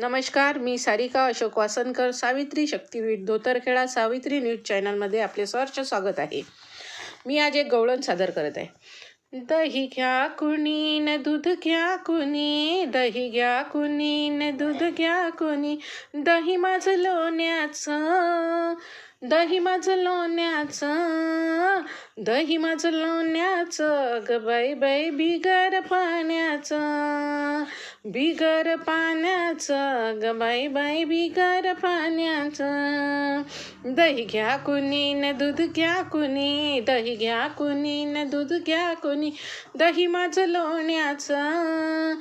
नमस्कार मी सारिका अशोक वासनकर सावित्री शक्तीपीठ धोतरखेडा सावित्री न्यूज चॅनलमध्ये आपले सहर्ष स्वागत आहे. मी आज एक गवळण सादर करत आहे. दही घ्या कुणी न दूध घ्या कुणी दही घ्या कुणी न दूध घ्या कुणी दही माझं लोण्याचं दही माझं लोण्याचं दही माझं लोण्याचं ग बाई बाई बिगर पाण्याचं बिगर पाण्याचं ग बाई बाई बिगर पाण्याचं दही घ्या कुणी न दूध घ्या कुणी दही घ्या कुणी न दूध घ्या कुणी. दही माझं लोण्याचं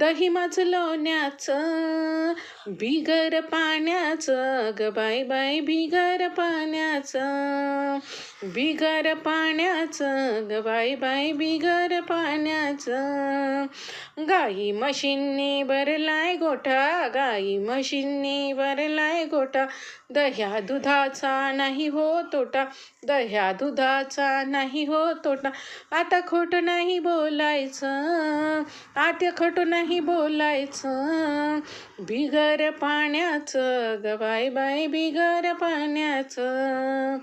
दही माझं लोण्याचं बिगर पाण्याचं ग बाई बाई बिगर पाण्याचं बिगर पाण्याचं ग बाई बाई बिगर पाण्याचं. गाई म्हशींनी भरलाय गोठा गाई म्हशींनी भरलाय गोठा. दह्या दुधाचा नाही हो तोटा दह्या दुधाचा नाही हो तोटा. आता खोटं नाही बोलायचं आता खोटं नाही बोलायचं. बिगर पाण्याचं ग बाय बाय बिगर पाण्याचं.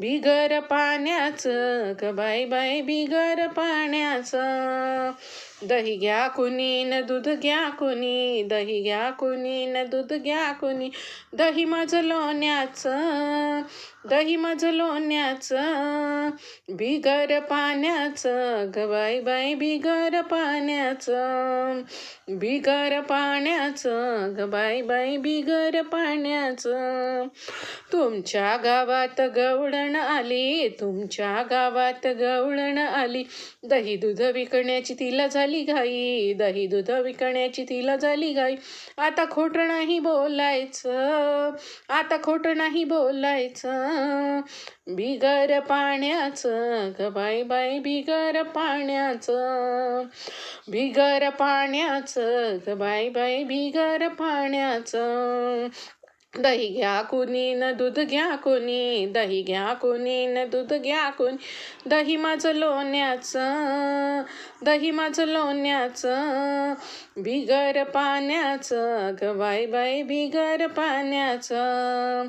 बिगर पाण्याचं ग बाय बाय बिगर पाण्याचं. दही घ्या कुणी न दूध घ्या कुणी दही घ्या कुणी न दूध घ्या कुणी. दही माझं लोण्याचं दही माझं लोण्याचं बिगर पाण्याचं ग बाई बाई बिगर पाण्याचं बिगर पाण्याचं ग बाई बाई बिगर पाण्याचं. तुमच्या गावात गवळण आली तुमच्या गावात गवळण आली. दही दूध विकण्याची तिला झाली. घाई दही दूध विकण्याची तिला झाली घाई. आता खोटं नाही बोलायचं आता खोटं नाही बोलायचं. बिगर पाण्याचं ग बाई बाई बिगर पाण्याचं. बिगर पाण्याचं ग बाई बाई बिगर पाण्याचं. दही घ्या कुणी न दूध घ्या कोणी दही घ्या कोणी न दूध घ्या कोणी. दही माझं लोण्याचं दही माझं लोण्याचं बिगर पाण्याचं ग बाई बाई बिगर पाण्याचं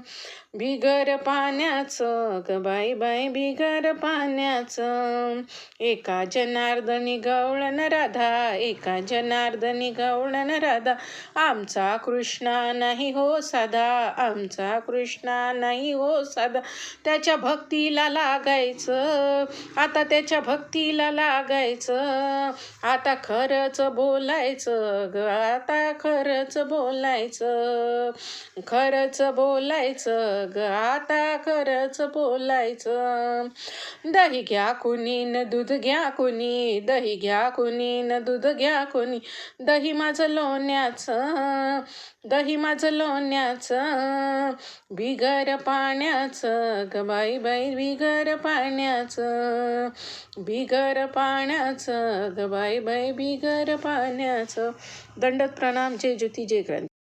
बिगर पाण्याचं ग बाई बाई बिगर पाण्याचं. एका जनार्दनी गवळण राधा एका जनार्दनी गवळण राधा. आमचा कृष्णा नाही हो साधा. आमचा कृष्णा नाही हो साधा त्याच्या भक्तीला लागायचं. आता त्याच्या भक्तीला लागायचं. आता खरंच बोलायचं ग. आता खरंच बोलायचं. खरंच बोलायचं ग. आता खरंच बोलायचं. दही घ्या कुणी न दूध घ्या कुणी. दही घ्या कुणी न दूध घ्या कुणी. दही माझं लोण्याचं. दही माझं लोण्याचं. बिगर पाण्याचं ग बाई बाई बिगर पाण्याचं बिगर पाण्याचं ग बाई बाई बिगर पाण्याचं. दंडत प्रणाम जय ज्योती जय क्रांती.